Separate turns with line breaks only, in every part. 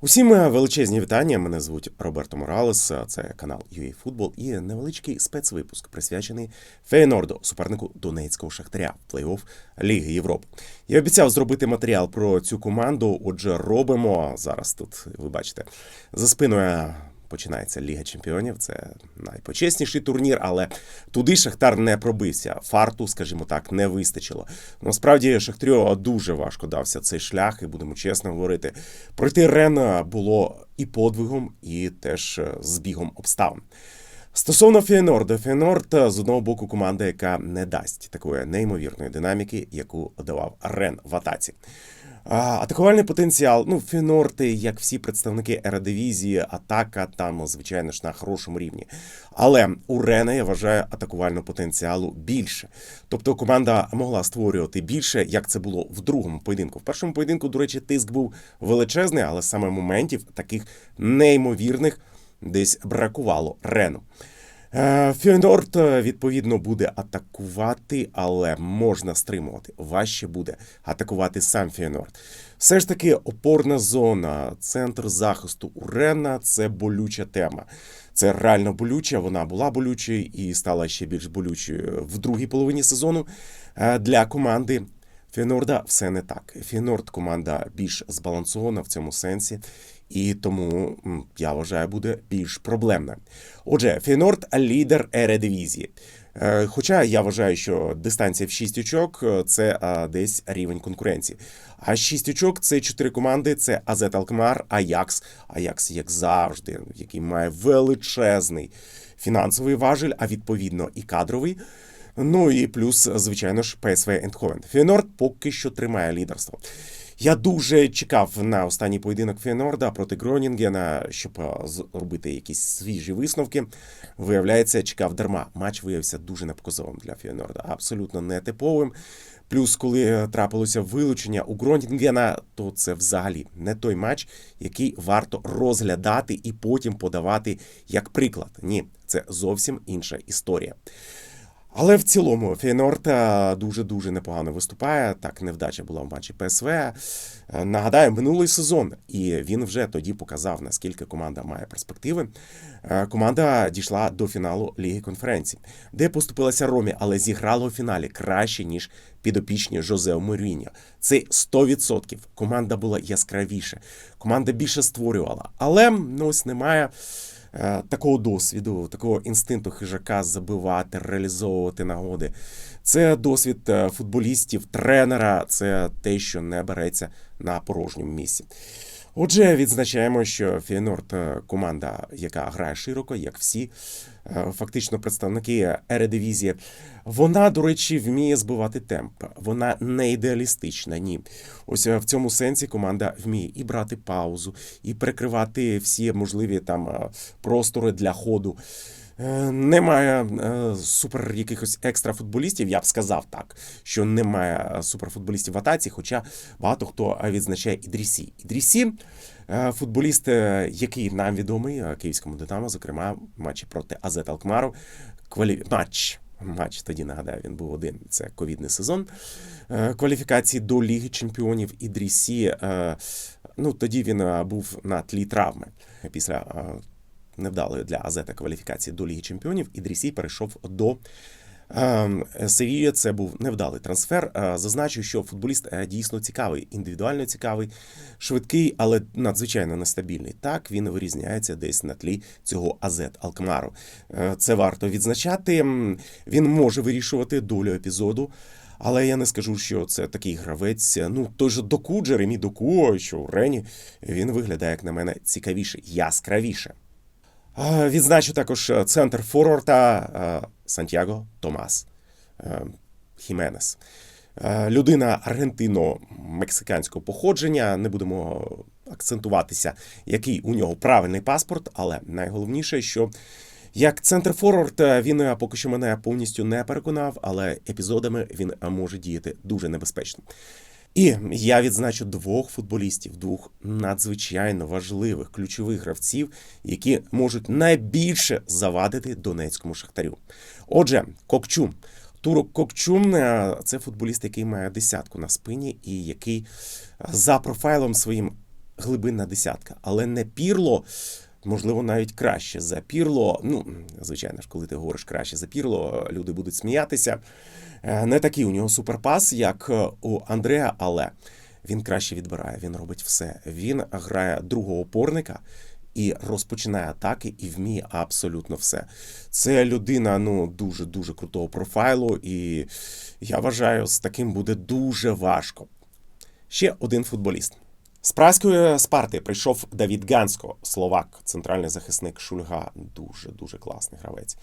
Усім величезні вітання. Мене звуть Роберто Моралес. Це канал UA Футбол і невеличкий спецвипуск присвячений Фейнорду, супернику Донецького шахтаря плей-офф Ліги Європи. Я обіцяв зробити матеріал про цю команду. Отже, робимо зараз. Тут ви бачите за спиною. Починається Ліга Чемпіонів. Це найпочесніший турнір, але туди Шахтар не пробився. Фарту, скажімо так, не вистачило. Насправді Шахтарю дуже важко дався цей шлях, і будемо чесно говорити. Пройти Рен було і подвигом, і теж збігом обставин. Стосовно Фейнорда, Фейнорд з одного боку команда, яка не дасть такої неймовірної динаміки, яку давав Рен в атаці. Атакувальний потенціал, ну, Фінорти, як всі представники Ерадивізії, атака там, звичайно ж, на хорошому рівні. Але у Рена я вважаю атакувального потенціалу більше. Тобто команда могла створювати більше, як це було в другому поєдинку. В першому поєдинку, до речі, тиск був величезний, але саме моментів таких неймовірних десь бракувало Рену. Е, відповідно, буде атакувати, але можна стримувати. Важче буде атакувати сам Фіонорд. Все ж таки, опорна зона, центр захисту Урена це болюча тема. Це реально болюча. Вона була болючою і стала ще більш болючою в другій половині сезону Е, для команди. Фінорда все не так. Фінорд команда більш збалансована в цьому сенсі, і тому я вважаю, буде більш проблемна. Отже, Фінорд лідер Ередивізії. Е, Хоча я вважаю, що дистанція в 6 очок е, це десь рівень конкуренції. А 6 очок це 4 команди: це Азет Алкмар, Аякс. Аякс, як завжди, який має величезний фінансовий важель, а відповідно і кадровий. Ну і плюс, звичайно ж, ПСВ Ендховен. Фейнорд поки що тримає лідерство. Я дуже чекав на останній поєдинок Фейнорда проти Гронінгена, щоб е, зробити якісь свіжі висновки. Виявляється, чекав дарма. Матч виявився дуже непоказовим для Фейнорда, абсолютно нетиповим. Плюс, коли е, трапилося вилучення у Гронінгена, то це взагалі не той матч, який варто розглядати і потім подавати як приклад. Ні, це зовсім інша історія. Але в цілому Фейнорд дуже дуже непогано виступає. Так, невдача була в матчі ПСВ. Е, Нагадаю, минулий сезон, і він вже тоді показав, наскільки команда має перспективи. Е, Команда дійшла до фіналу Ліги конференцій, де поступилася Ромі, але зіграла у фіналі краще ніж підопічні Жозе Моріньо. Це 100%. Команда була яскравіше, команда більше створювала, але ну, ось немає. Е, Такого досвіду, такого інстинкту хижака забивати, реалізовувати нагоди. Це досвід е, футболістів, тренера, це те, що не береться на порожньому місці. Отже, відзначаємо, що Фейнорд е, команда, яка грає широко, як всі е, фактично представники Ередивізії. Вона, до речі, вміє збивати темп. Вона не ідеалістична. Ні, ось е, в цьому сенсі команда вміє і брати паузу, і перекривати всі можливі там простори для ходу. Е, Немає е, супер якихось екстра футболістів, я б сказав так, що немає е, суперфутболістів в атаці, хоча багато хто відзначає Ідрісі. Ідрісі футболіст, який нам відомий київському Динамо, зокрема, матчі проти Азет Алкмару. Квалі... Матч. Матч тоді нагадаю, він був один. Це ковідний сезон кваліфікації до Ліги Чемпіонів Ідрісі. Ну тоді він був на тлі травми після. Невдалої для Азета кваліфікації до Ліги Чемпіонів, Ідрісі перейшов до ем, Севілля. Це був невдалий трансфер. Е, Зазначу, що футболіст е, дійсно цікавий, індивідуально цікавий, швидкий, але надзвичайно нестабільний. Так він вирізняється десь на тлі цього Азет Алкмару. Е, Це варто відзначати. Він може вирішувати долю епізоду. Але я не скажу, що це такий гравець. Ну, той же Доку, Джеремі Доку, що у Рені, він виглядає, як на мене, цікавіше, яскравіше. Відзначу також е, центр форварда е, Сантьяго Томас е, Хіменес. Людина аргентино-мексиканського походження. Не будемо акцентуватися, який у нього правильний паспорт, але найголовніше, що як центр форвард він поки що мене повністю не переконав, але епізодами він може діяти дуже небезпечно. І я відзначу двох футболістів, двох надзвичайно важливих ключових гравців, які можуть найбільше завадити донецькому шахтарю. Отже, Кокчум. Турок Кокчум е, це футболіст, який має десятку на спині, і який е, за профайлом своїм глибинна десятка, але не пірло. Можливо, навіть краще за Пірло. Ну, звичайно ж, коли ти говориш краще за Пірло, люди будуть сміятися. Е, Не такий у нього суперпас, як е, у Андреа, але він краще відбирає, він робить все. Він грає другого опорника і розпочинає атаки і вміє абсолютно все. Це людина ну дуже дуже крутого профайлу, і я вважаю, з таким буде дуже важко. Ще один футболіст. З праської Спарти прийшов Давід Гансько, словак, центральний захисник Шульга. Дуже дуже класний гравець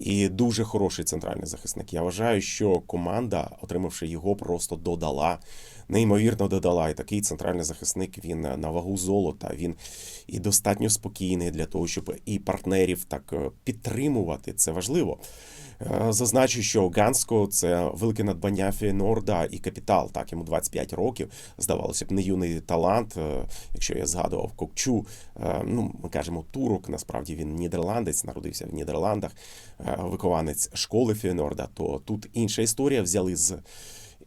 і дуже хороший центральний захисник. Я вважаю, що команда, отримавши його, просто додала. Неймовірно додала. І такий центральний захисник він на вагу золота. Він і достатньо спокійний для того, щоб і партнерів так е, підтримувати. Це важливо. Е, Зазначу, що Ганско це велике надбання Фейнорда і капітал. Так, йому 25 років. Здавалося б, не юний талант. Е, Якщо я згадував Кокчу, е, ну ми кажемо турок. Насправді він нідерландець, народився в Нідерландах, вихованець школи Фейнорда. То тут інша історія. Взяли з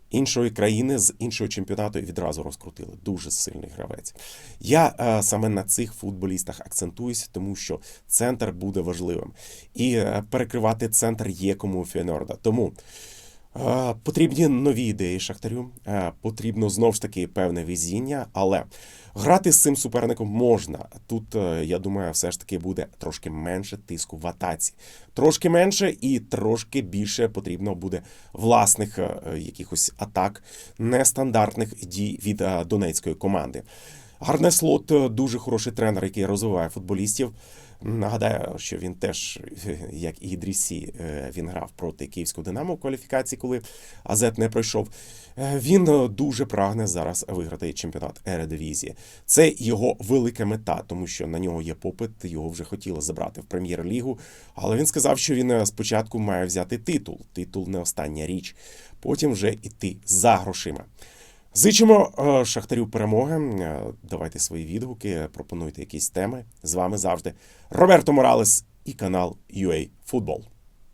іншої країни, з іншого чемпіонату і відразу розкрутили. Дуже сильний гравець. Я е, саме на цих футболістах акцентуюся, тому що центр буде важливим. І е, перекривати центр є кому у. Тому. Е, Потрібні нові ідеї Шахтарю. Е, Потрібно знову ж таки певне везіння, але грати з цим суперником можна. Тут, е, я думаю, все ж таки буде трошки менше тиску в атаці. Трошки менше і трошки більше потрібно буде власних е, якихось атак, нестандартних дій від е, донецької команди. Гарне слот дуже хороший тренер, який розвиває футболістів. Нагадаю, що він теж, як і Ідрісі, е, він грав проти київського Динамо в кваліфікації, коли Азет не пройшов. Е, Він е, дуже прагне зараз виграти чемпіонат Ередивізії. Це його велика мета, тому що на нього є попит. Його вже хотіли забрати в прем'єр-лігу. Але він сказав, що він спочатку має взяти титул. Титул не остання річ. Потім вже йти за грошима. Зичимо е, Шахтарю перемоги. Е, Давайте свої відгуки, пропонуйте якісь теми. З вами завжди Роберто Моралес і канал UA Футбол.